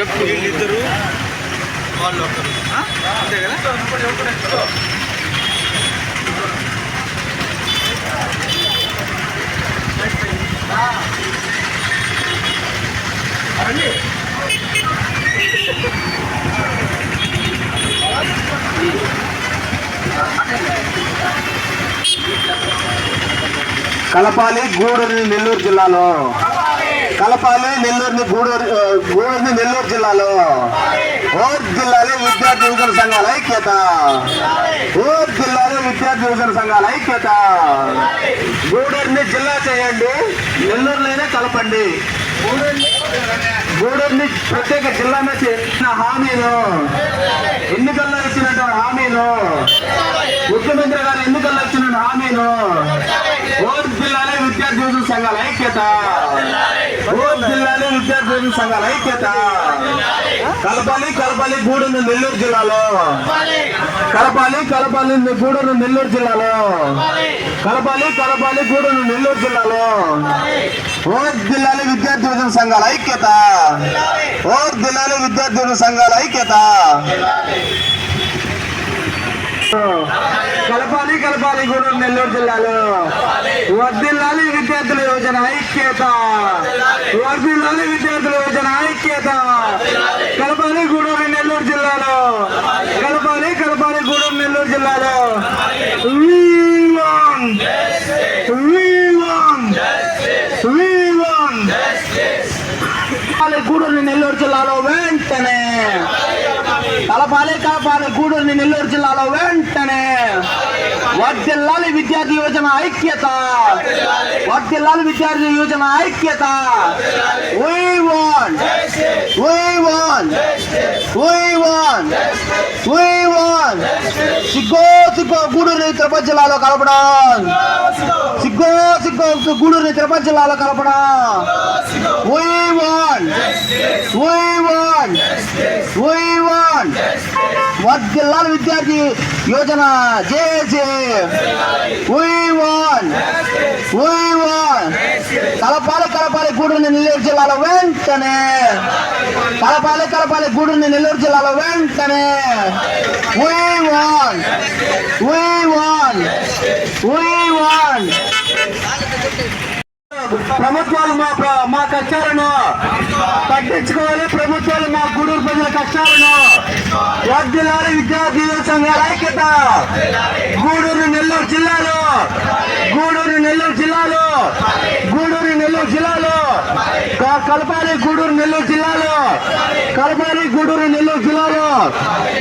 చెప్పు వీళ్ళిద్దరు? వాళ్ళు ఒకరు? అంతే కదా? కలపాలి గూడూరు నెల్లూరు జిల్లాలో. కలపాలి నెల్లూరుని గూడూరు గూడూరుని నెల్లూరు జిల్లాలో. ఓర్ జిల్లాలో విద్యార్థి యువజన సంఘాల ఐక్యత. ఓర్ జిల్లాలో విద్యార్థి యువజన సంఘాల ఐక్యత. గూడూరుని జిల్లా చేయండి నెల్లూరులోనే కలపండి. గూడూరుని ప్రత్యేక జిల్లానే చేసిన హామీలు ఎన్నికల్లో ఇచ్చినటువంటి హామీలు ముఖ్యమంత్రి గారు ఎన్నికల్లో ఇచ్చిన హామీలు ఓర్ జిల్లాలో విద్యార్థి యువజన సంఘాల ఐక్యత. జిల్లాలో విద్యార్థి సంఘాల ఐక్యత. కలపాలి కలపాలి గూడూరు నెల్లూరు జిల్లాలో. కలపాలి కలపాలి గూడూరు నెల్లూరు జిల్లాలో. కలపాలి కలపాలి గూడూరు నెల్లూరు జిల్లాలో. ఓర్ జిల్లాలో విద్యార్థి యువజన సంఘాల ఐక్యత. ఓర్ జిల్లాలో విద్యార్థి యువజన సంఘాల ఐక్యత. కలపాలి కలపాలి గూడూరు నెల్లూరు జిల్లాలో. వర్దిల్లాలి విద్యార్థుల యోజన ఐక్యత. వర్దిల్లాలి విద్యార్థుల యోజన ఐక్యత. కలపాలి గూడూరు నెల్లూరు జిల్లాలో. కలపాలి కలపాలి గూడూరు నెల్లూరు జిల్లాలో. గూడూరు నెల్లూరు జిల్లాలో వెంటనే. తలపాలే కలపాలి గూడూరు నెల్లూరు జిల్లాలో వెంటనే వర్దిల్లాలి విద్యార్థి యోజన ఐక్యత. వర్దిల్లాలి విద్యార్థి యోజన ఐక్యత. We want, we want, we want, we want. సిగ్గో సిగ్గో గూడూరు తిరుపతి జిల్లాలో కలపడం. సిగ్గో సిగ్గో గూడూరు తిరుపతి జిల్లాలో కలపడం. We want, we want, we want. వర్దిల్లాలి విద్యార్థి యోజన జేజే We won. we won. కలపాలి కలపాలి గూడుని నెల్లూరు జిల్లాలో వెంటనే కలపాలి కలపాలి గూడుని నెల్లూరు జిల్లాలో వెంటనే We want, we want, we want. ప్రభుత్వాలు మా మా కష్టాలను తగ్గించుకోవాలి ప్రభుత్వాలు మా గూడూరు ప్రజల కష్టాలను వర్ధిల్లాలి విద్యార్థి సంఘాల ఐక్యత. గూడూరు నెల్లూరు జిల్లాలో గూడూరు నెల్లూరు జిల్లాలో గూడూరు నెల్లూరు జిల్లాలో కలపాలి గూడూరు నెల్లూరు జిల్లాలో కలపాలి గూడూరు నెల్లూరు జిల్లాలో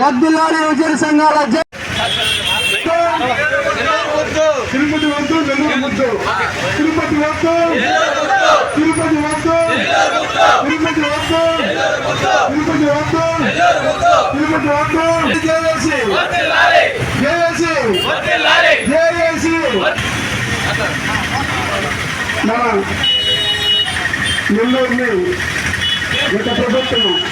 వర్ధిల్లాలి యువజన సంఘాల తిరుపతి వద్దు నెల్లూరు వద్దు. తిరుపతి వద్దు. తిరుపతి వద్దు. తిరుపతి వద్దు. తిరుపతి వద్దు. తిరుపతి వద్దు. జేఏసీ. జేఏసీ. జేఏసీ. మన నెల్లూరుని గత ప్రభుత్వం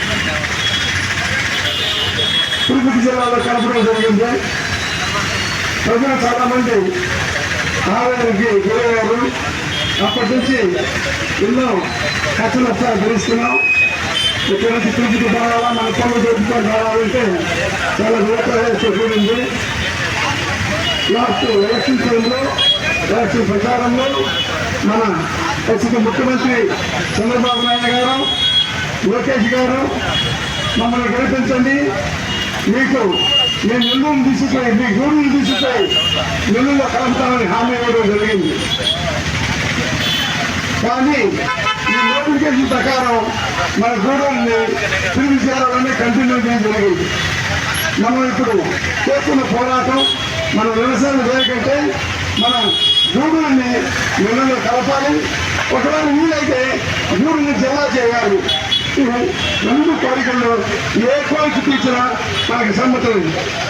తిరుపతి జిల్లాలో కలపడం జరిగింది. ప్రజలు చాలామంది ఆవేదనకి గురయ్యారు. అప్పటి నుంచి ఎన్నో కష్ట నష్టాలు భరిస్తున్నాం ఇక్కడ నుంచి తిరుపతి రావాలా మన పనులు జరుపుకొని రావాలంటే చాలా దూరప్రదేశ్ కూడింది. లాస్ట్ ఎలక్షన్ టైంలో ఎలక్షన్ ప్రచారంలో మన ప్రస్తుత ముఖ్యమంత్రి చంద్రబాబు నాయుడు గారు లోకేష్ గారు మమ్మల్ని గెలిపించండి. మీకు నేను నెల్లూరు తీసుకుపోయి మీ గూడును తీసుకుపోయి నెల్లూరులో కలుపుతామని హామీ ఇవ్వడం జరిగింది. కానీ ఈ నోటిఫికేషన్ ప్రకారం మన గూడూరుని తిరిగి చేరాలని కంటిన్యూ చేయడం జరిగింది. మనం ఇప్పుడు చేస్తున్న పోరాటం మన వ్యవసాయం చేయకంటే మన గూడూరుని నెలలో కలపాలి. ఒకవేళ వీలైతే గూడూరుని జిల్లా చేయాలి. ఇవి రెండు కోరికల్లో ఏ కోరిక తీర్చినా మనకి సమ్మతం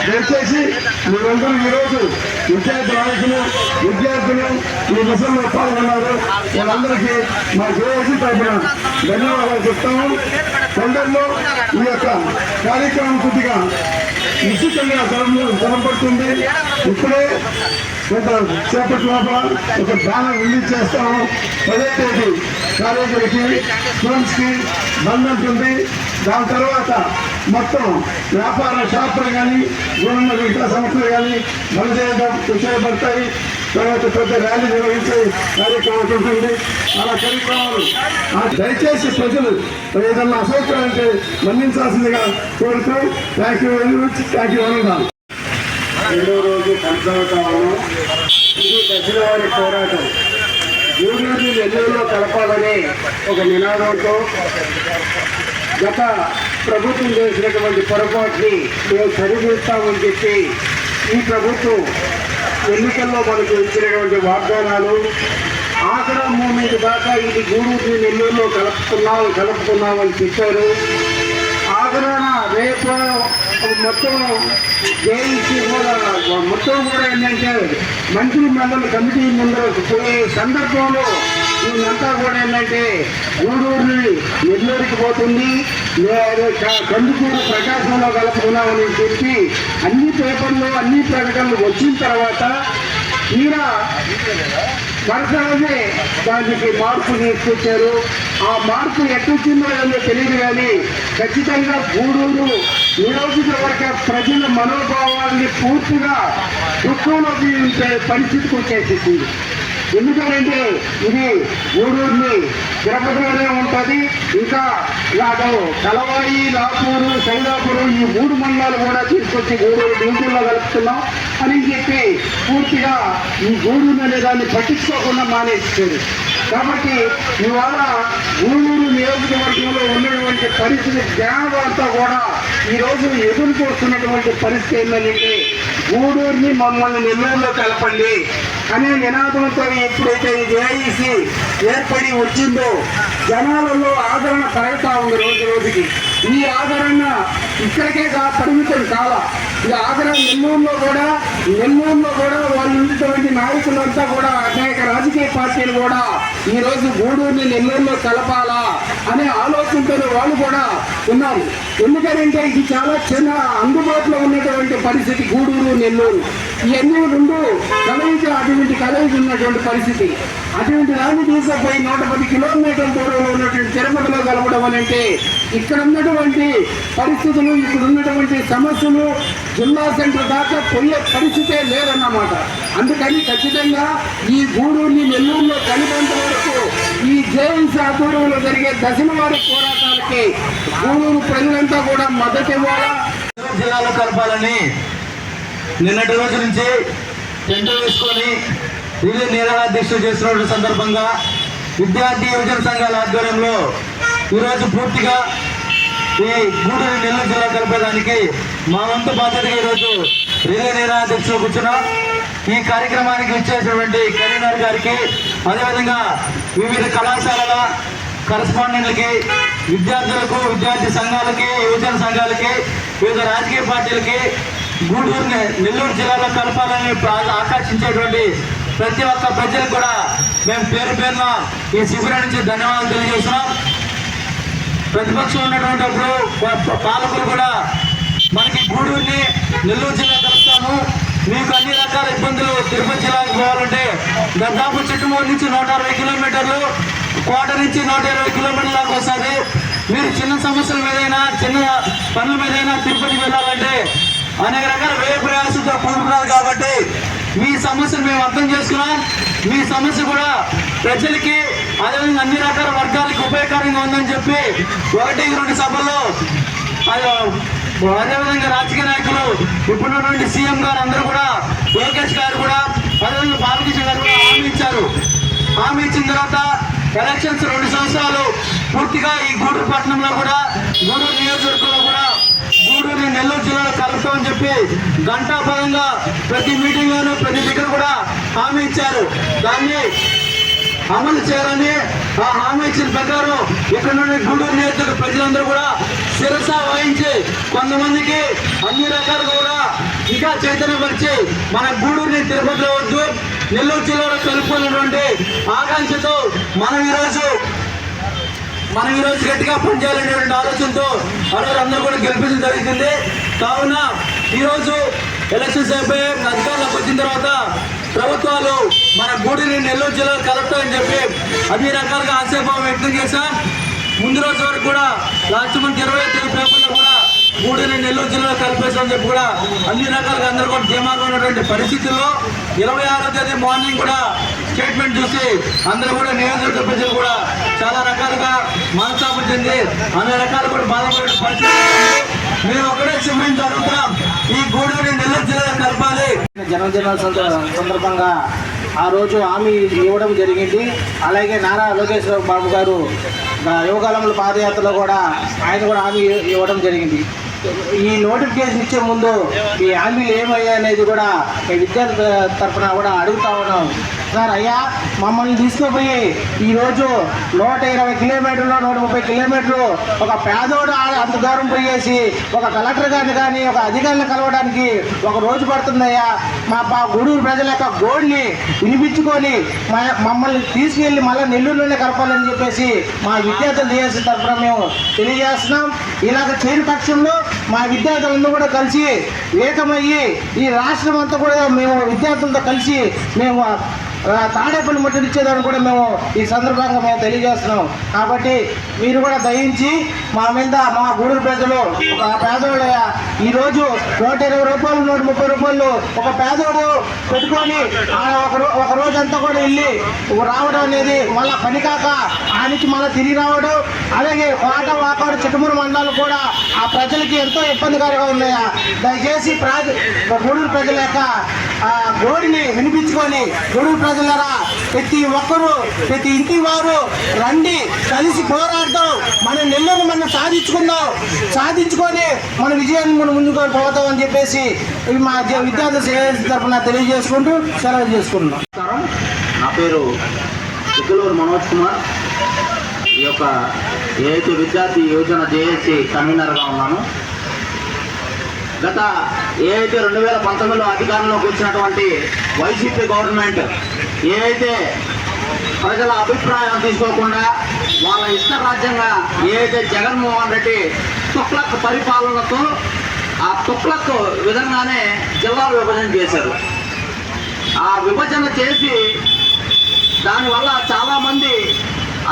దయచేసి మీరందరూ ఈరోజు విద్యార్థి నాయకులు విద్యార్థులు ఈ దశలో పాల్గొన్నారు. వాళ్ళందరికీ మా జేఏసీ తరఫున ధన్యవాదాలు చెప్తాము తొందరలో ఈ యొక్క కార్యక్రమం కొద్దిగా నిశ్చితంగా జరగ ఇప్పుడే కొంత సేపటి లోపల ఒక బ్యానర్ రిలీజ్ చేస్తాము. పదే తేదీ కాలేజీలకి స్టూడెంట్స్కి బంద్ ఉంటుంది దాని తర్వాత మొత్తం వ్యాపార షాపులు కానీ గవర్నమెంట్ విద్యా సంస్థలు కానీ బంద్ చేయడం విషయపడతాయి తర్వాత పెద్ద ర్యాలీ నిర్వహించే కార్యక్రమం ఉంటుంది. అలా కార్యక్రమాలు దయచేసి ప్రజలు ఏదన్నా అసౌకర్యం అంటే మన్నించాల్సిందిగా కోరుతూ thank you very much thank you అనున్నాను రెండో రోజు కొనసాగుతాము ఇది దశల వారి పోరాటం. గూడూరు నెల్లూరులో కలపాలని ఒక నినాదంతో గత ప్రభుత్వం చేసినటువంటి పొరపాటుని మేము సరిదిస్తామని చెప్పి ఈ ప్రభుత్వం ఎన్నికల్లో మనకు ఇచ్చినటువంటి వాగ్దానాలు ఆసరా మూమెంట్ దాకా ఇది గూడూరుని నెల్లూరులో కలుపుకున్నాం కలుపుకున్నామని చెప్పారు. ఆఖరాన రేపు మొత్తం జయించి కూడా మొత్తం కూడా ఏంటంటే మంత్రి మండలి కమిటీ ముందరకు పోయే సందర్భంలో వీళ్ళంతా కూడా ఏంటంటే గూడూరుని నెల్లూరుకి పోతుంది కందుకూరు ప్రకాశంలో కలుపుకున్నామని చెప్పి అన్ని పేపర్లు అన్ని ప్రకటనలు వచ్చిన తర్వాత తీరా వరుసలోనే దానికి మార్పు తీసుకొచ్చారు ఆ మార్పు ఎట్టొచ్చిందో ఏదో తెలియదు కానీ ఖచ్చితంగా గూడూరు నియోజకవర్గ ప్రజల మనోభావాన్ని పూర్తిగా దుఃఖంలో పరిస్థితికి వచ్చేసింది. ఎందుకంటే ఇది గూడూరుని తిరుపతిలోనే ఉంటుంది. ఇంకా ఇలాగ కలవాయి లాపూరు సైదాపురం ఈ మూడు మండలాలు కూడా తీసుకొచ్చి గూడూరు డ్యూటీల్లో కలుపుతున్నాం అని చెప్పి పూర్తిగా ఈ గూడూరు అనే దాన్ని పట్టించుకోకుండా మానేస్తుంది కాబట్టి ఇవాళ ఊరూరు నియోజకవర్గంలో ఉన్నటువంటి పరిస్థితి జనాభా అంతా కూడా ఈ రోజు ఎదుర్కొస్తున్నటువంటి పరిస్థితి ఏంటంటే గూడూరుని మమ్మల్ని నెల్లూరులో కలపండి అనే నినాదంతో ఎప్పుడైతే ఈ జేఐసి ఏర్పడి వచ్చిందో జనాలలో ఆదరణ పెరుగుతా ఉంది రోజు రోజుకి. ఈ ఆదరణ ఇక్కడికే కా పరిమితం కాల. ఈ ఆదరణ నెల్లూరులో కూడా నెల్లూరులో కూడా వాళ్ళు ఉన్నటువంటి నాయకులంతా కూడా అనేక రాజకీయ పార్టీలు కూడా ఈ రోజు గూడూరుని నెల్లూరులో కలపాలా అనే ఆలోచనతో వాళ్ళు కూడా ఉన్నారు. ఎందుకంటే ఇది చాలా చిన్న అందుబాటులో ఉన్నటువంటి పరిస్థితి గూడూరు నెల్లూరు. ఇవన్నీ రెండు కలయిక అటువంటి కలయిక ఉన్నటువంటి పరిస్థితి. అటువంటి దాన్ని తీసుకుపోయి నూట పది కిలోమీటర్ల దూరం తిరుమలలో కలపడం అని అంటే ఇక్కడ ఉన్నటువంటి పరిస్థితులు ఇక్కడ ఉన్నటువంటి సమస్యలు జిల్లా సెంటర్ దాకా పోయే పరిస్థితే లేదన్నమాట. అందుకని ఖచ్చితంగా ఈ గూడూరుని నెల్లూరులో కలిపేంత వరకు ఈ జేఎన్సీ ఆధ్వర్యంలో జరిగే దశల వారి పోరాటాలకి గూడూరు ప్రజలంతా కూడా మద్దతు ఇవ్వాలా? జిల్లాలో కలపాలని నిన్నటి రోజు నుంచి టెంట్ వేసుకొని రిలే నిరాహారదీక్ష చేస్తున్న సందర్భంగా విద్యార్థి యువజన సంఘాల ఆధ్వర్యంలో ఈరోజు పూర్తిగా ఈ గూడూరు నెల్లూరు జిల్లా కలిపేదానికి మా వంతు బాధ్యతగా ఈరోజు రిలే నిరాధ్యక్షులు కూర్చున్నాం. ఈ కార్యక్రమానికి ఇచ్చేసినటువంటి కరీంనగర్ గారికి అదేవిధంగా వివిధ కళాశాలల కరస్పాండెంట్లకి విద్యార్థులకు విద్యార్థి సంఘాలకి యువజన సంఘాలకి వివిధ రాజకీయ పార్టీలకి గూడూరు నెల్లూరు జిల్లాలో కలపాలని ప్రా- ఆకర్షించేటువంటి ప్రతి ఒక్క ప్రజలకు కూడా మేము పేరు పేరున ఈ శిబిరం నుంచి ధన్యవాదాలు తెలియజేస్తున్నాం. ప్రతిపక్షం ఉన్నటువంటి అప్పుడు పాలకులు కూడా మనకి గూడూరుని నెల్లూరు జిల్లా కలుపుతాము. మీకు అన్ని రకాల ఇబ్బందులు తిరుపతి జిల్లాకు పోవాలంటే దాదాపు చిట్టుమూరు నుంచి నూట అరవై కిలోమీటర్లు కోట నుంచి నూట ఇరవై కిలోమీటర్ల దాకా వస్తుంది. మీరు చిన్న సమస్యల మీదైనా చిన్న పనుల మీదైనా తిరుపతి వెళ్ళాలంటే అనేక రకాల వ్యయ ప్రయాసంతో కూడుకున్నారు కాబట్టి మీ సమస్యను మేము అర్థం చేసుకున్నాం. మీ సమస్య కూడా ప్రజలకి అదేవిధంగా అన్ని రకాల వర్గాలకి ఉపయోగకరంగా ఉందని చెప్పి ఒకటి రెండు సభల్లో అది అదేవిధంగా రాజకీయ నాయకులు ఇప్పుడున్నటువంటి సీఎం గారు అందరూ కూడా లోకేష్ గారు కూడా అదేవిధంగా బాలకృష్ణ గారు కూడా హామీ ఇచ్చారు. హామీ ఇచ్చిన తర్వాత ఎలక్షన్స్ రెండు సంవత్సరాలు పూర్తిగా ఈ గూడూరు పట్టణంలో కూడా కూడా గూడూరు నెల్లూరు జిల్లాలో కలుపుతామని చెప్పి గంటాపరంగా ప్రతి మీటింగ్ లోను ప్రతి దగ్గర కూడా హామీ ఇచ్చారు. దాన్ని అమలు చేయాలని ఆ హామీ ఇచ్చిన ప్రకారం ఇక్కడ నుండి గూడూరు నియోజకవర్గ ప్రజలందరూ కూడా శిరస వహించి కొంతమందికి అన్ని రకాలుగా కూడా ఇంకా చైతన్యపరిచి మన గూడూరుని తిరుపతిలో వద్దు నెల్లూరు జిల్లాలో కలుపుకున్నటువంటి ఆకాంక్షతో మనం ఈరోజు మనం ఈ రోజు గట్టిగా పనిచేయాలనేటువంటి ఆలోచనతో ఆ అందరూ కూడా గెలిపించడం జరుగుతుంది కావున ఈరోజు ఎలక్షన్స్ అయిపోయి అధికారంలోకి వచ్చిన తర్వాత ప్రభుత్వాలు మన గూడిని నెల్లూరు జిల్లా కలెక్టర్ అని చెప్పి అన్ని రకాలుగా ఆశాభావం వ్యక్తం చేశాం. ముందు రోజు వరకు కూడా లాస్ట్ మంత్ ఇరవై తేదీ పేపర్లో కూడా గూడిని నెల్లూరు జిల్లాలో కలిపేసామని చెప్పి కూడా అన్ని రకాలుగా అందరూ కూడా ధీమాగా ఉన్నటువంటి పరిస్థితుల్లో ఇరవై ఆరో తేదీ మార్నింగ్ కూడా స్టేట్మెంట్ చూసి అందరూ కూడా నియోజకవర్గ ప్రజలు కూడా చాలా రకాలుగా మనస్తాపం చెంది అన్ని రకాలు కూడా బాధపడే పరిస్థితి మేము ఒకటే సిమెంట్ తర్వాత ఈ గూడూరు నెల్లూరు జిల్లాలో కలపాలి. జన్మదిన సందర్భంగా ఆ రోజు హామీ ఇవ్వడం జరిగింది. అలాగే నారా లోకేష్ బాబు గారు యువకాలంలో పాదయాత్రలో కూడా ఆయన కూడా హామీ ఇవ్వడం జరిగింది. ఈ నోటిఫికేషన్ ఇచ్చే ముందు ఈ హామీలు ఏమయ్యాయి అనేది కూడా ఈ విద్యార్థి తరఫున కూడా అడుగుతా ఉన్నాం. సార్ అయ్యా మమ్మల్ని తీసుకుపోయి ఈరోజు నూట ఇరవై కిలోమీటర్లు నూట ముప్పై కిలోమీటర్లు ఒక పేదోడు అంత దూరం పోయేసి ఒక కలెక్టర్ గారిని కానీ ఒక అధికారులు కలవడానికి ఒక రోజు పడుతుందయ్యా. మా మా గూడూరు ప్రజల యొక్క గోడ్ని వినిపించుకొని మా మమ్మల్ని తీసుకెళ్ళి మళ్ళీ నెల్లూరులోనే కలపాలని చెప్పేసి మా విద్యార్థులు చేసిన తరఫున మేము తెలియజేస్తున్నాం. ఇలాగ చేయని పక్షంలో మా విద్యార్థులందరూ కూడా కలిసి ఏకమయ్యి ఈ రాష్ట్రం అంతా కూడా మేము విద్యార్థులతో కలిసి మేము తాడేపల్లి ముట్టడిచ్చేదాన్ని కూడా మేము ఈ సందర్భంగా మేము తెలియజేస్తున్నాం. కాబట్టి మీరు కూడా దయించి మా మీద మా గూడూరు ప్రజలు ఒక పేదవాడు ఈరోజు నూట ఇరవై రూపాయలు నూట ముప్పై రూపాయలు ఒక పేదోడు పెట్టుకొని ఆ ఒక రోజంతా కూడా వెళ్ళి రావడం అనేది మళ్ళీ పని కాక ఆ నుంచి మళ్ళీ తిరిగి రావడం అలాగే కోట వాకాడు చిట్టుమూరు మండలాలు కూడా ఆ ప్రజలకి ఎంతో ఇబ్బందికరంగా ఉన్నాయా? దయచేసి ప్రాజ గూడూరు ప్రజల యొక్క ఆ గోడిని వినిపించుకొని గొడుగు ప్రజలరా ప్రతి ఒక్కరు ప్రతి ఇంటి వారు రండి కలిసి పోరాడతాం మన నెల్లూరు మనం సాధించుకుందాం. సాధించుకొని మన విజయాన్ని మనం ముందుకు పోతాం అని చెప్పేసి మా విద్యార్థి తరఫున తెలియజేసుకుంటూ సెలవు చేసుకుంటున్నాం. నా పేరు చిక్కలూరు మనోజ్ కుమార్. ఈ యొక్క ఏదైతే విద్యార్థి యోజన జేఏసీ కన్వీనర్గా ఉన్నాను. గత ఏదైతే రెండు వేల పంతొమ్మిదిలో అధికారంలోకి వచ్చినటువంటి వైసీపీ గవర్నమెంట్ ఏదైతే ప్రజల అభిప్రాయం తీసుకోకుండా వాళ్ళ ఇష్ట రాజ్యంగా ఏదైతే జగన్మోహన్ రెడ్డి తుక్లక్ పరిపాలనతో ఆ తుక్లక్ విధంగానే జిల్లాలు విభజన చేశారు. ఆ విభజన చేసి దానివల్ల చాలామంది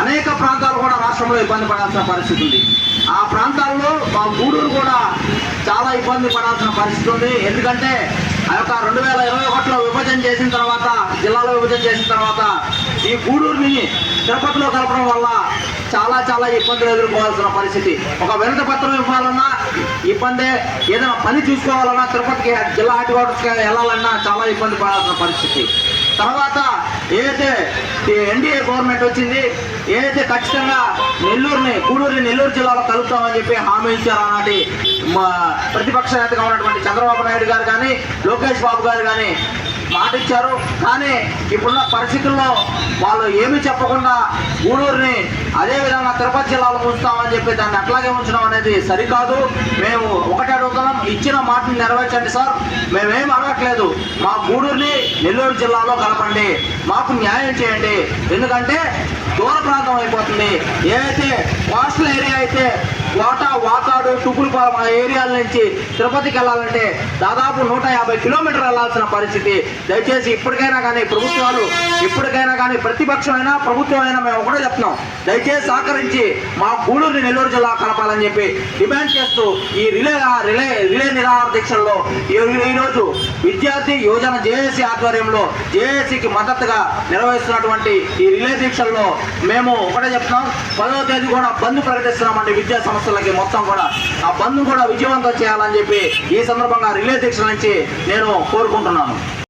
అనేక ప్రాంతాలు కూడా రాష్ట్రంలో ఇబ్బంది పడాల్సిన పరిస్థితి ఉంది. ఆ ప్రాంతాల్లో మా గూడూరు కూడా చాలా ఇబ్బంది పడాల్సిన పరిస్థితి ఉంది. ఎందుకంటే ఆ యొక్క రెండు వేల ఇరవై ఒకటిలో విభజన చేసిన తర్వాత జిల్లాలో విభజన చేసిన తర్వాత ఈ గూడూరుని తిరుపతిలో కలపడం వల్ల చాలా చాలా ఇబ్బందులు ఎదుర్కోవాల్సిన పరిస్థితి. ఒక వినతి పత్రం ఇవ్వాలన్నా ఇబ్బందే. ఏదైనా పని చూసుకోవాలన్నా తిరుపతికి జిల్లా హెడ్ క్వార్టర్స్కి వెళ్ళాలన్నా చాలా ఇబ్బంది పడాల్సిన పరిస్థితి. తర్వాత ఏదైతే ఎన్డీఏ గవర్నమెంట్ వచ్చింది ఏదైతే ఖచ్చితంగా నెల్లూరుని గూడూరుని నెల్లూరు జిల్లాలో కలుపుతామని చెప్పి హామీ ఇచ్చారు ఆనాటి మా ప్రతిపక్ష నేతగా ఉన్నటువంటి చంద్రబాబు నాయుడు గారు కానీ లోకేష్ బాబు గారు కానీ మాట ఇచ్చారు కానీ ఇప్పుడున్న పరిస్థితుల్లో వాళ్ళు ఏమీ చెప్పకుండా గూడూరుని అదే విధంగా తిరుపతి జిల్లాలో ఉంచుతామని చెప్పి దాన్ని అట్లాగే ఉంచడం అనేది సరికాదు. మేము ఒకటే అడుగుతున్నాం. ఇచ్చిన మాటను నెరవేర్చండి సార్. మేమేం అడగట్లేదు. మా గూడూరుని నెల్లూరు జిల్లాలో కలపండి. మాకు న్యాయం చేయండి. ఎందుకంటే దూర ప్రాంతం అయిపోతుంది. ఏదైతే కోస్టల్ ఏరియా అయితే కోట వాకాడు టుకులపాలెం ఆ ఏరియాల నుంచి తిరుపతికి వెళ్ళాలంటే దాదాపు నూట యాభై కిలోమీటర్లు వెళ్ళాల్సిన పరిస్థితి. దయచేసి ఇప్పటికైనా కానీ ప్రభుత్వాలు ఇప్పటికైనా కానీ ప్రతిపక్షమైనా ప్రభుత్వం అయినా మేము ఒకటే చెప్తున్నాం. దయచేసి సహకరించి మా గూడూరుని నెల్లూరు జిల్లా కలపాలని చెప్పి డిమాండ్ చేస్తూ ఈ రిలే రిలే రిలే నిరాహార దీక్షల్లో ఈ- ఈరోజు విద్యార్థి యోజన జేఏసీ ఆధ్వర్యంలో జేఏసీకి మద్దతుగా నిర్వహిస్తున్నటువంటి ఈ రిలే దీక్షల్లో మేము ఒకటే చెప్తున్నాం. పదవ తేదీ కూడా బంద్ ప్రకటిస్తున్నామండి విద్యా సంస్థలకి మొత్తం కూడా ఆ బంద్ కూడా విజయవంతం చేయాలని చెప్పి ఈ సందర్భంగా రిలే దీక్ష నుంచి నేను కోరుకుంటున్నాను.